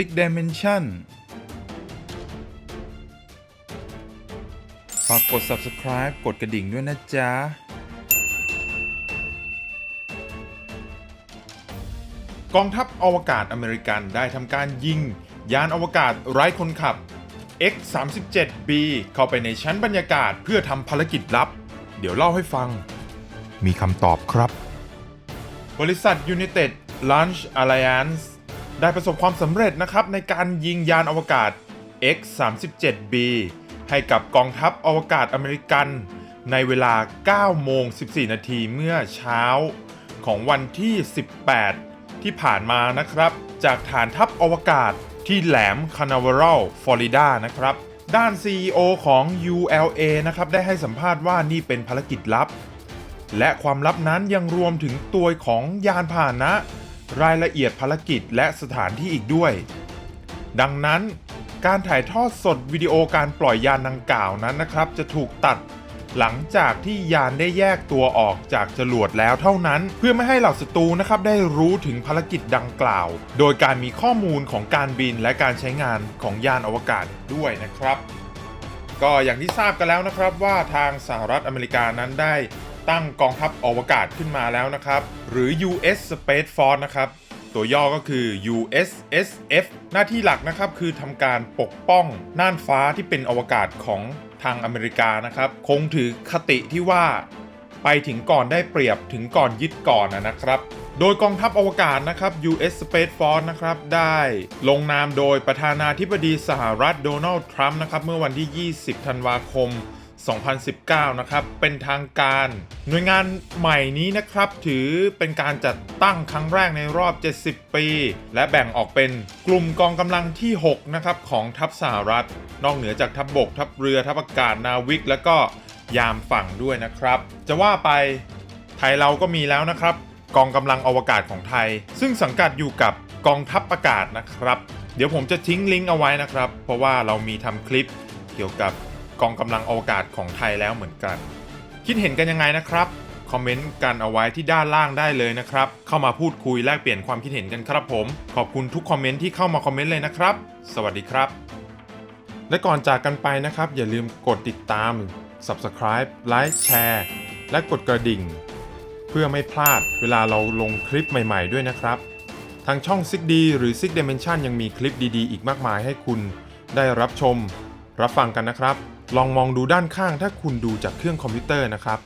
Six Dimension ฝากกด subscribe กดกระดิ่งด้วยนะจ๊ะ กองทัพอวกาศอเมริกันได้ทำการยิง ยานอวกาศไร้คนขับ X-37B เข้าไปในชั้นบรรยากาศเพื่อทำภารกิจลับ เดี๋ยวเล่าให้ฟัง มีคำตอบครับ บริษัท United Launch Alliance ได้ประสบความสำเร็จนะครับในการยิงยานอวกาศ X-37B ให้กับกองทัพอวกาศอเมริกัน ในเวลา 9 โมง 14 นาทีเมื่อเช้า ของวันที่ 18 ที่ผ่านมานะครับ จากฐานทัพอวกาศที่แหลมคานาเวรัลฟลอริดานะครับ ด้าน CEO ของ ULA นะครับ ได้ให้สัมภาษณ์ว่านี่เป็นภารกิจลับ และความลับนั้นยังรวมถึงตัวของยานพาหนะ รายละเอียดภารกิจและสถานที่อีกด้วย ดังนั้นการถ่ายทอดสดวิดีโอการปล่อยยานดังกล่าวนั้นนะครับ จะถูกตัดหลังจากที่ยานได้แยกตัวออกจากจรวดแล้วเท่านั้น เพื่อไม่ให้เหล่าศัตรูนะครับได้รู้ถึงภารกิจดังกล่าว โดยการมีข้อมูลของการบินและการใช้งานของยานอวกาศด้วยนะครับ ก็อย่างที่ทราบกันแล้วนะครับว่าทางสหรัฐอเมริกานั้นได้ ตั้งกองทัพอวกาศขึ้นมาแล้วนะครับ หรือ US Space Force นะครับ ตัวย่อก็คือ USSF หน้าที่หลักนะครับคือทำการปกป้องน่านฟ้าที่เป็นอวกาศของทางอเมริกานะครับ คงถือคติที่ว่าไปถึงก่อนได้เปรียบถึงก่อนยึดก่อนนะครับ โดยกองทัพอวกาศนะครับ US Space Force นะครับได้ลงนามโดยประธานาธิบดีสหรัฐโดนัลด์ทรัมป์นะครับเมื่อวันที่ 20 ธันวาคม 2019 นะครับ เป็นทางการ หน่วยงานใหม่นี้นะครับ ถือเป็นการจัดตั้งครั้งแรกในรอบ 70 ปี และแบ่งออกเป็นกลุ่มกองกำลังที่ 6 นะครับ ของทัพสหรัฐ นอกเหนือจากทัพบบก ทัพเรือ ทัพอากาศ นาวิก และก็ยามฝั่งด้วยนะครับ จะว่าไปไทยเราก็มีแล้วนะครับ กองกำลังอวกาศของไทย ซึ่งสังกัดอยู่กับกองทัพอากาศนะครับ เดี๋ยวผมจะทิ้งลิงก์เอาไว้นะครับ เพราะว่าเรามีทำคลิปเกี่ยวกับ กองกำลังอวกาศของไทยแล้วเหมือนกัน คิดเห็นกันยังไงนะครับ คอมเมนต์กันเอาไว้ที่ด้านล่างได้เลยนะครับ เข้ามาพูดคุยแลกเปลี่ยนความคิดเห็นกันครับผม ขอบคุณทุกคอมเมนต์ที่เข้ามาคอมเมนต์เลยนะครับ สวัสดีครับ และก่อนจากกันไปนะครับ อย่าลืมกดติดตาม Subscribe ไลค์แชร์และกดกระดิ่ง เพื่อไม่พลาดเวลาเราลงคลิปใหม่ ๆ ด้วยนะครับทางช่อง Six D หรือ Six Dimension ยังมีคลิปดีๆ อีกมากมายให้คุณได้รับชม รับฟังกันนะครับ ลองมองดูด้านข้างถ้าคุณดูจากเครื่องคอมพิวเตอร์นะครับ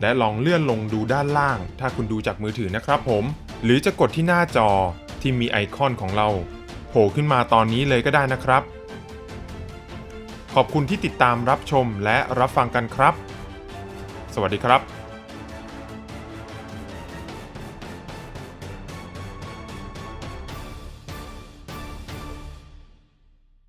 และลองเลื่อนลงดูด้านล่าง ถ้าคุณดูจากมือถือนะครับผม หรือจะกดที่หน้าจอที่มีไอคอนของเราโผล่ขึ้นมาตอนนี้เลยก็ได้นะครับ ขอบคุณที่ติดตามรับชมและรับฟังกันครับ สวัสดีครับ